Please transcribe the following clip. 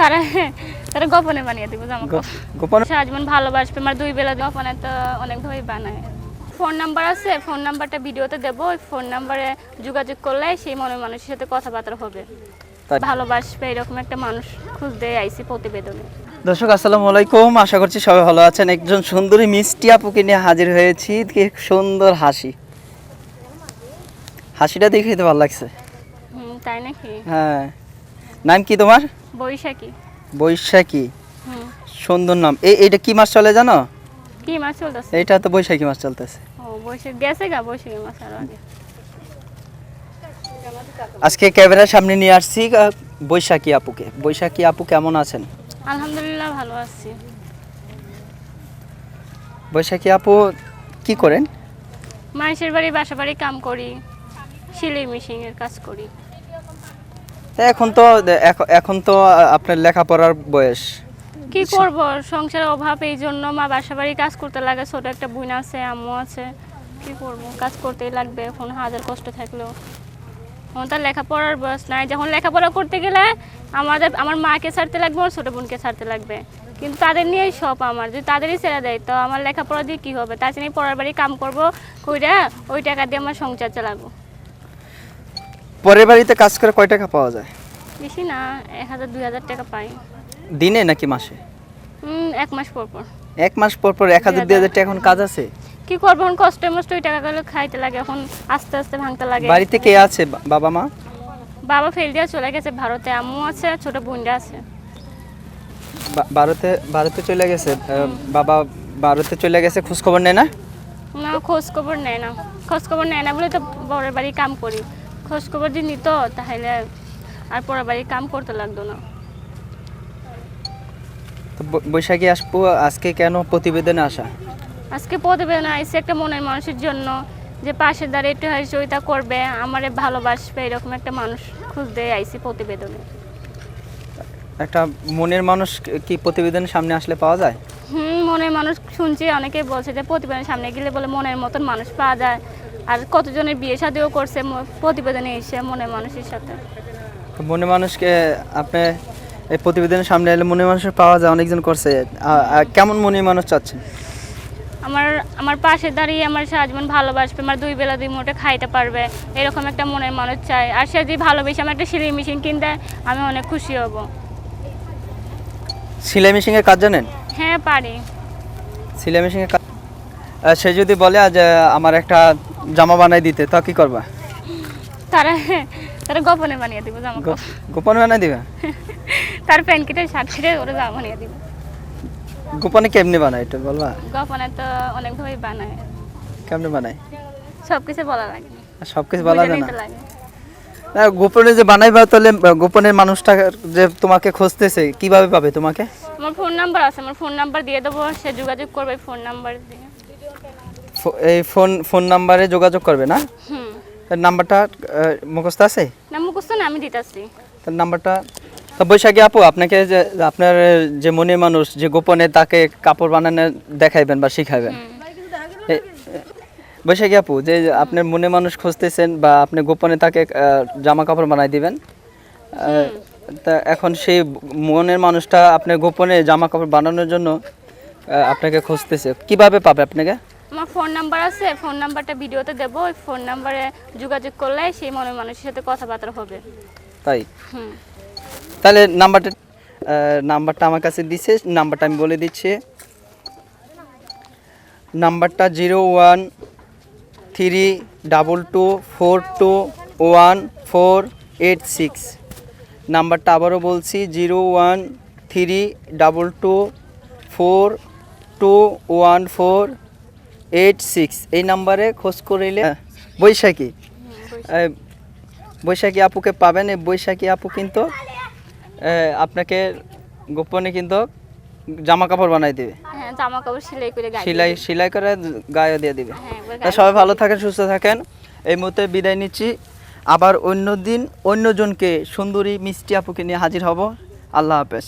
তারা তারা গোপনে বানিয়ে দিব জামা গোপন সারা জীবন ভালোবাসবে আমার দুই বেলা গোপনে তো অনেকভাবেই বানায়। ফোন নাম্বার আছে ফোন নাম্বারটা ভিডিওতে দেবো ওই ফোন নাম্বারে যোগাযোগ করলে সেই মনের মানুষের সাথে কথাবার্তা হবে। ভালোবাসবে এরকম একটা মানুষ খুঁজতে আইসি প্রতিবেদনে। দর্শক আসসালামু আলাইকুম। আশা করছি সবাই ভালো আছেন। একজন সুন্দরী মিষ্টি আপুকে নিয়ে হাজির হয়েছি। সুন্দর হাসি। হাসিটা দেখে তো ভালো লাগছে। তাই নাকি? হ্যাঁ। নাম কি তোমার? বৈশাখী। বৈশাখী। সুন্দর নাম। এই এইটা কি মাস চলে জানো? কি মাছ চলতেছে? এইটা তো বৈশাখী মাস চলতেছে। ও বৈশাখ গেছে গা বৈশাখী মাছ আরও আগে। আজকে ক্যামেরার সামনে নিয়ে আসছি বৈশাখী আপুকে। বৈশাখী আপু কেমন আছেন? আলহামদুলিল্লাহ ভালো আছি। বৈশাখী আপু কি করেন? মানুষের বাড়ি বাসা বাড়ি কাম করি। সিলাই মেশিনের কাজ করি। এখন তো এখন তো আপনার লেখাপড়ার বয়স। কি করব? সংসারের অভাব এই জন্য মা বাসা বাড়ি কাজ করতে লাগে ছোট একটা বোন আছে আম্মু আছে। কি করব? কাজ করতেই লাগবে এখন হাজার কষ্ট থাকলেও। এখন তার লেখাপড়ার বয়স নাই। যখন লেখাপড়া করতে গেলে আমাদের আমার মাকে ছাড়তে লাগবে আমার ছোটো বোনকে ছাড়তে লাগবে। কিন্তু তাদের নিয়েই সব আমার। যদি তাদেরই ছেড়ে দেয় তো আমার লেখাপড়া দিয়ে কী হবে? জন্য পড়ার বাড়ি কাম করব কইরা ওই টাকা দিয়ে আমার সংসার চালাবো। পরের বাড়িতে কাজ করে কয় টাকা পাওয়া যায়? বেশি না এক হাজার দুই হাজার টাকা পাই। দিনে নাকি মাসে? হুম, এক মাস পর পর। এক মাস পর পর এক হাজার দুই হাজার টাকা এখন কাজ আছে? কি করব এখন? কষ্ট মষ্ট ওই টাকাগুলো খাইতে লাগে এখন আস্তে আস্তে ভাঙতে লাগে। বাড়িতে কে আছে? বাবা মা? বাবা ফেল দিয়ে চলে গেছে ভারতে আম্মু আছে ছোট বোনরা আছে। ভারতে ভারতে চলে গেছে বাবা ভারতে চলে গেছে খোঁজ খবর নেয় না? না খোঁজ খবর নেয় না। খোঁজ খবর নেয় না বলে তো বড়ের বাড়ি কাম করি। খোঁজ খবর যদি নিত তাহলে আর পরের বাড়ি কাম করতে লাগতো না। বৈশাখী আসব আজকে কেন প্রতিবেদনে আসা? আজকে প্রতিবেদন আইসি একটা মনের মানুষের জন্য যে পাশে দাঁড়িয়ে একটু সহযোগিতা করবে আমারে ভালোবাসবে এরকম একটা মানুষ খুঁজতে আইসি প্রতিবেদনে। একটা মনের মানুষ কি প্রতিবেদনের সামনে আসলে পাওয়া যায়? হুম মনের মানুষ শুনছি অনেকেই বলছে যে প্রতিবেদনের সামনে গেলে বলে মনের মতন মানুষ পাওয়া যায়। আর কতজনের বিয়ে শাদিও করছে প্রতিবেদনে এসে মনের মানুষের সাথে। তো মনের মানুষকে আপনি এই প্রতিবেদনের সামনে এলে মনের মানুষের পাওয়া যায় অনেকজন করছে। কেমন মনের মানুষ চাচ্ছেন আমার আমার পাশে দাঁড়িয়ে আমার সারা জীবন ভালোবাসবে আমার দুই বেলা দুই মোটে খাইতে পারবে এরকম একটা মনের মানুষ চাই। আর সে যদি ভালোবেসে আমার একটা সেলাই মেশিন কিনতে আমি অনেক খুশি হব। সেলাই মেশিনের কাজ জানেন? হ্যাঁ পারি। সেলাই মেশিনের কাজ সে যদি বলে আজ আমার একটা জামা বানাই দিতে তা কি করবা? তারা তারা গোপনে বানিয়ে দিব জামা গোপনে বানাই দিবে? তার প্যান্ট কেটে শার্ট কেটে ওরা জামা বানিয়ে দিব। গোপনে কেমনে বানায় এটা বলবা? গোপনে তো অনেকভাবেই বানায়। কেমনে বানায়? সব কিছু বলা লাগে সব কিছু বলা যায় না। লাগে। না, গোপনে যে বানাইবা তাহলে গোপনের মানুষটা যে তোমাকে খুঁজতেছে কীভাবে পাবে তোমাকে? আমার ফোন নাম্বার আছে আমার ফোন নাম্বার দিয়ে দেবো সে যোগাযোগ করবে ফোন নাম্বার দিয়ে। এই ফোন ফোন নাম্বারে যোগাযোগ করবে না? হুম। নাম্বারটা মুখস্থ আছে? না মুখস্থ না আমি দিতেছি। তার নাম্বারটা তো বৈশাখী আপু আপনাকে যে আপনার যে মনে মানুষ যে গোপনে তাকে কাপড় বানানো দেখাইবেন বা এ- বৈশাখী আপু যে আপনার মনে মানুষ খুঁজতেছেন বা আপনি গোপনে তাকে জামা কাপড় বানাই দিবেন তা এখন সেই মনের মানুষটা আপনার গোপনে জামা কাপড় বানানোর জন্য আপনাকে খুঁজতেছে। কীভাবে পাবে আপনাকে? আমার ফোন নাম্বার আছে ফোন নাম্বারটা ভিডিওতে দেবো ওই ফোন নাম্বারে যোগাযোগ করলে সেই মনের মানুষের সাথে কথাবার্তা হবে। তাই? হুম। তাহলে নাম্বারটা নাম্বারটা আমার কাছে দিছে নাম্বারটা আমি বলে দিচ্ছি। নাম্বারটা zero one three double two four two one four eight six নাম্বারটা আবারও বলছি zero one three double two four two one four eight six এই নাম্বারে খোঁজ করিলে বৈশাখী। বৈশাখী আপুকে পাবেন এই বৈশাখী আপু কিন্তু আপনাকে গোপনে কিন্তু জামা কাপড় বানাই দিবে। হ্যাঁ জামা কাপড় সেলাই করে গায়ে সেলাই সেলাই করে গায়ে দিয়ে দিবে। হ্যাঁ সবাই ভালো থাকেন সুস্থ থাকেন। এই মুহূর্তে বিদায় নিচ্ছি। আবার অন্য দিন অন্যজনকে সুন্দরী মিষ্টি আপুকে নিয়ে হাজির হব। আল্লাহ হাফেজ।